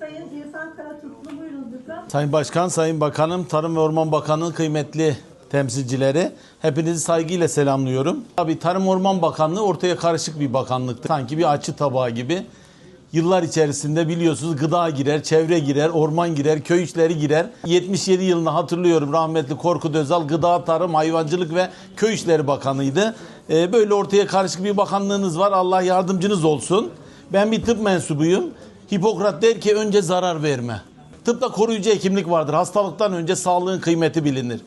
Sayın İrfan Karatutlu buyurun lütfen. Sayın Başkan, Sayın Bakanım, Tarım ve Orman Bakanı'nın kıymetli temsilcileri. Hepinizi saygıyla selamlıyorum. Tabii Tarım Orman Bakanlığı ortaya karışık bir bakanlıktı. Sanki bir açı tabağı gibi. Yıllar içerisinde biliyorsunuz gıda girer, çevre girer, orman girer, köy işleri girer. 77 yılını hatırlıyorum rahmetli Korkut Özal Gıda, Tarım, Hayvancılık ve Köy İşleri Bakanıydı. Ee, böyle ortaya karışık bir bakanlığınız var. Allah yardımcınız olsun. Ben bir tıp mensubuyum. Hipokrat der ki önce zarar verme. Tıpta koruyucu hekimlik vardır. Hastalıktan önce sağlığın kıymeti bilinir.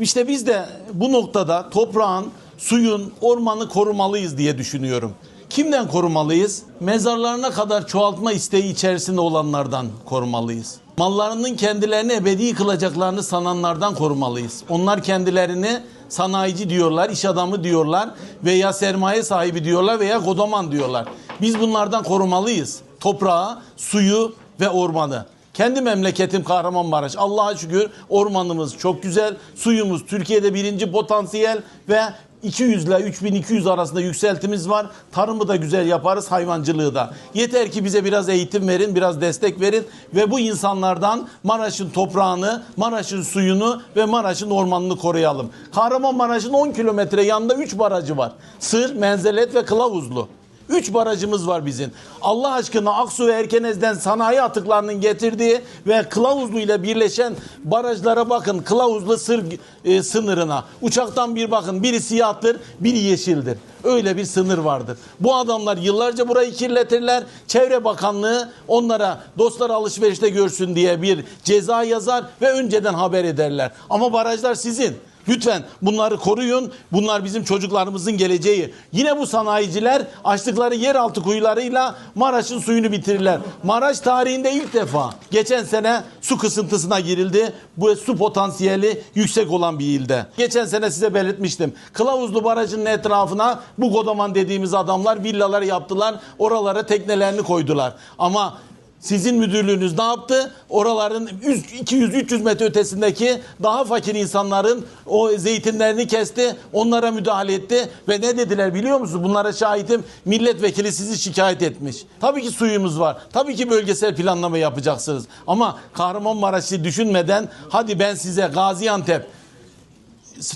İşte biz de bu noktada toprağın, suyun, ormanı korumalıyız diye düşünüyorum. Kimden korumalıyız? Mezarlarına kadar çoğaltma isteği içerisinde olanlardan korumalıyız. Mallarının kendilerini ebedi kılacaklarını sananlardan korumalıyız. Onlar kendilerini sanayici diyorlar, iş adamı diyorlar veya sermaye sahibi diyorlar veya kodaman diyorlar. Biz bunlardan korumalıyız. Toprağı, suyu ve ormanı. Kendi memleketim Kahramanmaraş. Allah'a şükür ormanımız çok güzel. Suyumuz Türkiye'de birinci potansiyel ve 200 ile 3200 arasında yükseltimiz var. Tarımı da güzel yaparız, hayvancılığı da. Yeter ki bize biraz eğitim verin, biraz destek verin ve bu insanlardan Maraş'ın toprağını, Maraş'ın suyunu ve Maraş'ın ormanını koruyalım. Kahramanmaraş'ın 10 kilometre yanında 3 barajı var. Sır, Menzelet ve Kılavuzlu. Üç barajımız var bizim. Allah aşkına Aksu ve Erkenez'den sanayi atıklarının getirdiği ve Kılavuzlu ile birleşen barajlara bakın. Kılavuzlu sır e, sınırına. Uçaktan bir bakın. Biri siyahtır, biri yeşildir. Öyle bir sınır vardır. Bu adamlar yıllarca burayı kirletirler. Çevre Bakanlığı onlara dostlar alışverişte görsün diye bir ceza yazar ve önceden haber ederler. Ama barajlar sizin. Lütfen bunları koruyun. Bunlar bizim çocuklarımızın geleceği. Yine bu sanayiciler açtıkları yeraltı kuyularıyla Maraş'ın suyunu bitirirler. Maraş tarihinde ilk defa geçen sene su kısıntısına girildi. Bu su potansiyeli yüksek olan bir ilde. Geçen sene size belirtmiştim. Kılavuzlu Barajı'nın etrafına bu kodaman dediğimiz adamlar villalar yaptılar. Oralara teknelerini koydular. Ama sizin müdürlüğünüz ne yaptı? Oraların 200-300 metre ötesindeki daha fakir insanların o zeytinlerini kesti. Onlara müdahale etti. Ve ne dediler biliyor musunuz? Bunlara şahitim milletvekili sizi şikayet etmiş. Tabii ki suyumuz var. Tabii ki bölgesel planlama yapacaksınız. Ama Kahramanmaraş'ı düşünmeden hadi ben size Gaziantep,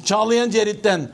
Çağlayan Cerit'ten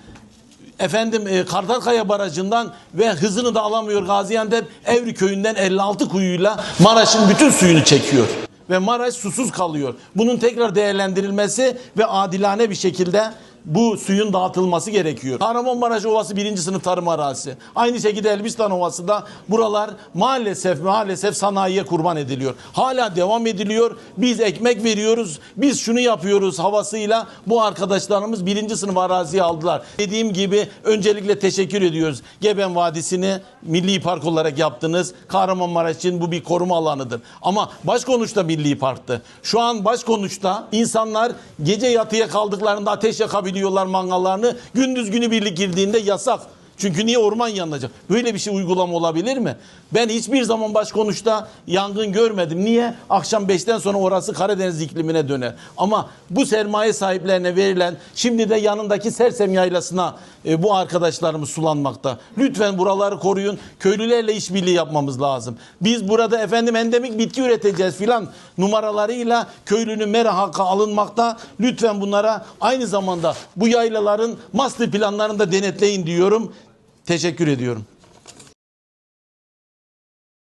efendim e, Kartalkaya Barajı'ndan ve hızını da alamıyor Gaziantep Evri köyünden 56 kuyuyla Maraş'ın bütün suyunu çekiyor. Ve Maraş susuz kalıyor. Bunun tekrar değerlendirilmesi ve adilane bir şekilde bu suyun dağıtılması gerekiyor. Kahramanmaraş Ovası birinci sınıf tarım arazisi. Aynı şekilde Elbistan Ovası da buralar maalesef maalesef sanayiye kurban ediliyor. Hala devam ediliyor. Biz ekmek veriyoruz. Biz şunu yapıyoruz havasıyla bu arkadaşlarımız birinci sınıf araziye aldılar. Dediğim gibi öncelikle teşekkür ediyoruz. Geben Vadisi'ni milli park olarak yaptınız. Kahramanmaraş için bu bir koruma alanıdır. Ama Başkonuş'ta milli parktı. Şu an Başkonuş'ta insanlar gece yatıya kaldıklarında ateş yakabiliyorlar mangallarını. Gündüz günü birlik girdiğinde yasak. Çünkü niye orman yanacak? Böyle bir şey uygulama olabilir mi? Ben hiçbir zaman başkonuşta yangın görmedim. Niye? Akşam 5'ten sonra orası Karadeniz iklimine döner. Ama bu sermaye sahiplerine verilen şimdi de yanındaki Sersem Yaylası'na e, bu arkadaşlarımız sulanmakta. Lütfen buraları koruyun. Köylülerle işbirliği yapmamız lazım. Biz burada efendim endemik bitki üreteceğiz filan numaralarıyla köylünün mera hakkı alınmakta. Lütfen bunlara aynı zamanda bu yaylaların master planlarını da denetleyin diyorum. Teşekkür ediyorum.